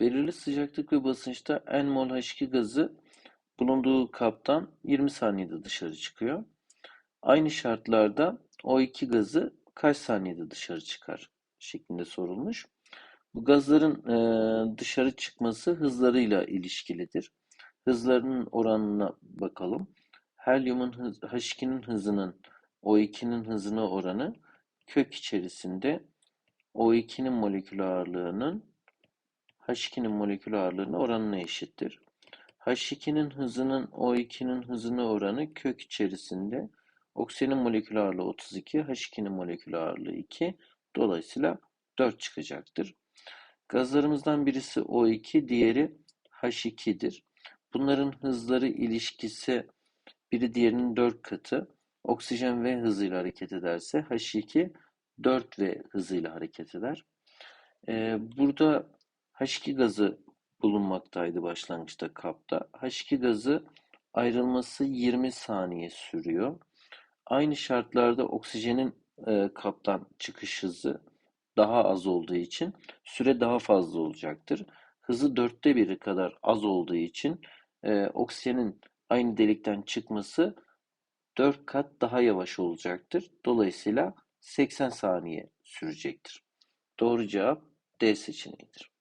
Belirli sıcaklık ve basınçta N mol H2 gazı bulunduğu kaptan 20 saniyede dışarı çıkıyor. Aynı şartlarda O2 gazı kaç saniyede dışarı çıkar şeklinde sorulmuş. Bu gazların e, dışarı çıkması hızlarıyla ilişkilidir. Hızlarının oranına bakalım. Helyumun hız, H2'nin hızının O2'nin hızına oranı kök içerisinde O2'nin molekül ağırlığının H2'nin molekül ağırlığına oranına eşittir. H2'nin hızının O2'nin hızına oranı kök içerisinde oksijenin molekül ağırlığı 32, H2'nin molekül ağırlığı 2. Dolayısıyla 4 çıkacaktır. Gazlarımızdan birisi O2, diğeri H2'dir. Bunların hızları ilişkisi biri diğerinin 4 katı. Oksijen V hızıyla hareket ederse H2 4 V hızıyla hareket eder. Ee, burada H2 gazı bulunmaktaydı başlangıçta kapta. H2 gazı ayrılması 20 saniye sürüyor. Aynı şartlarda oksijenin e, kaptan çıkış hızı daha az olduğu için süre daha fazla olacaktır. Hızı dörtte biri kadar az olduğu için e, oksijenin aynı delikten çıkması 4 kat daha yavaş olacaktır. Dolayısıyla 80 saniye sürecektir. Doğru cevap D seçeneğidir.